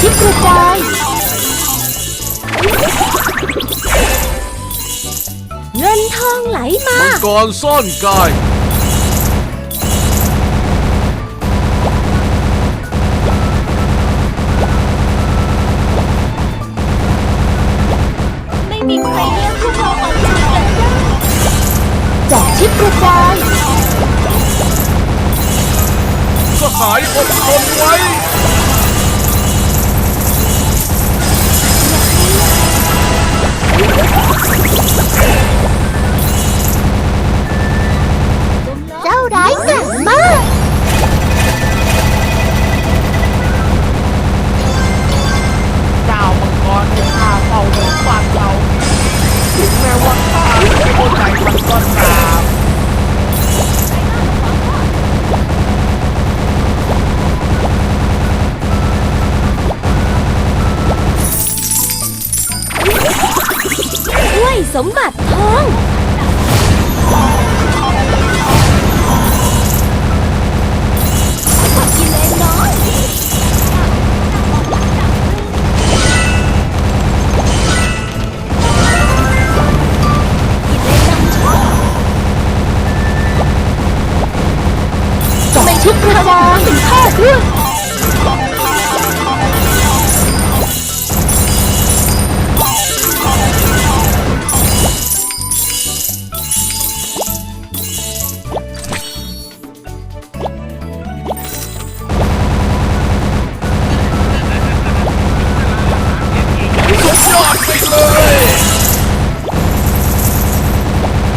ชิปกระจายเงินทองไหลมามังกรซ่อนกาย ไม่มีใครเลี้ยงผู้เราออกจากกันไดจากชิปกระจายก็หายอดทนไว้ สมบัติทองกินเลยน้อยทำไมชุดกระจายถึงข้าด้วยสุด ยอดไปเลย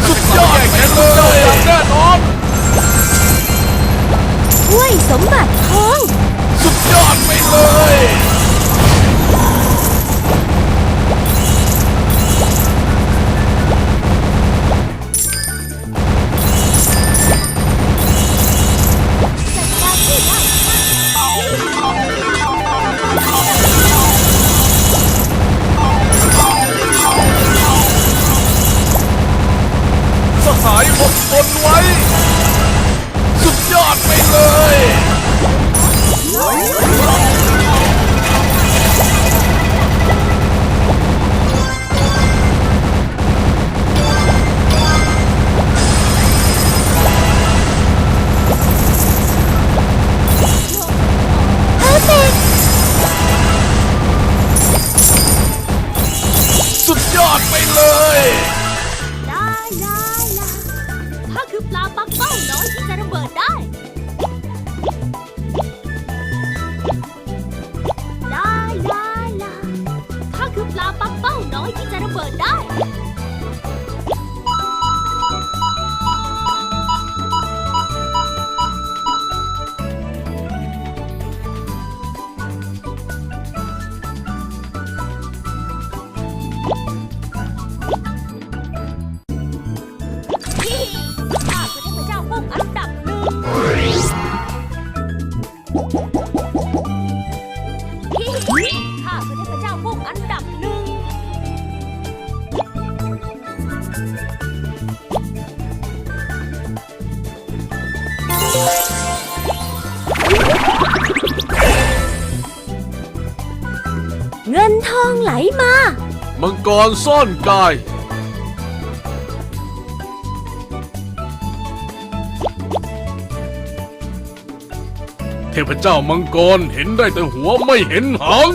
สุดยอดไปเลยอย่างแน่นอนด้วยสมบัติทองสุดยอดไปเลย นไว้ สุดยอดไป ระเบิดได้ ลาลาลาข้าคือปลาปักเป้าน้อยที่จะระเบิดได้ เงินทองไหลมา มังกรซ่อนกาย เทพเจ้ามังกรเห็นได้แต่หัวไม่เห็นหาง